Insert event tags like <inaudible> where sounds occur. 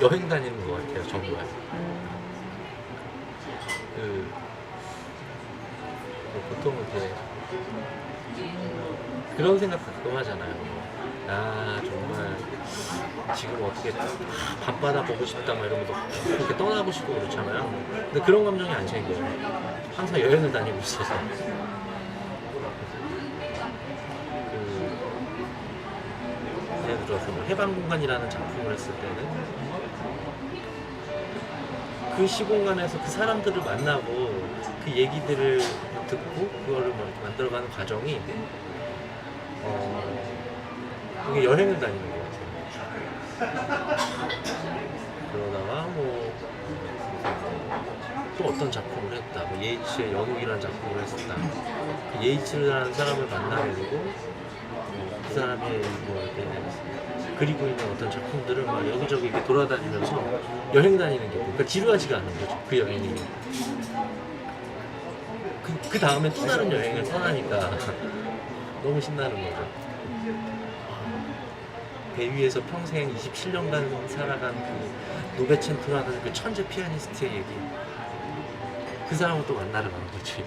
여행 다니는 것 같아요 정말. 그뭐 보통은 이제 그런 생각 가끔 하잖아요. 아 정말 지금 어떻게 밤바다 보고 싶다 막 이러면서 그렇게 떠나고 싶고 그렇잖아요. 근데 그런 감정이 안 생겨요. 항상 여행을 다니고 있어서 그 예를 들어서 뭐 해방공간이라는 작품을 했을 때는 그 시공간에서 그 사람들을 만나고 그 얘기들을 듣고 그거를 뭐 만들어가는 과정이 어 그게 여행을 다니는 것 같아요. 그러다가 뭐 또 어떤 작품을 했다. 뭐 예이츠의 연옥이라는 작품을 했었다. 그 예이츠라는 사람을 만나게 되고 어, 그 사람의 뭐 이렇게 그리고 있는 어떤 작품들을 막 여기저기 이렇게 돌아다니면서 여행 다니는 게 그러니까 지루하지가 않은 거죠. 그 여행이. 그, 그 다음에 또 다른 여행을 떠나니까 <laughs> 너무 신나는 거죠. 배 위에서 평생 27년간 살아간 그 노베첸토라는 그 천재 피아니스트의 얘기. 그 사람을 또 만나러 가는 거지.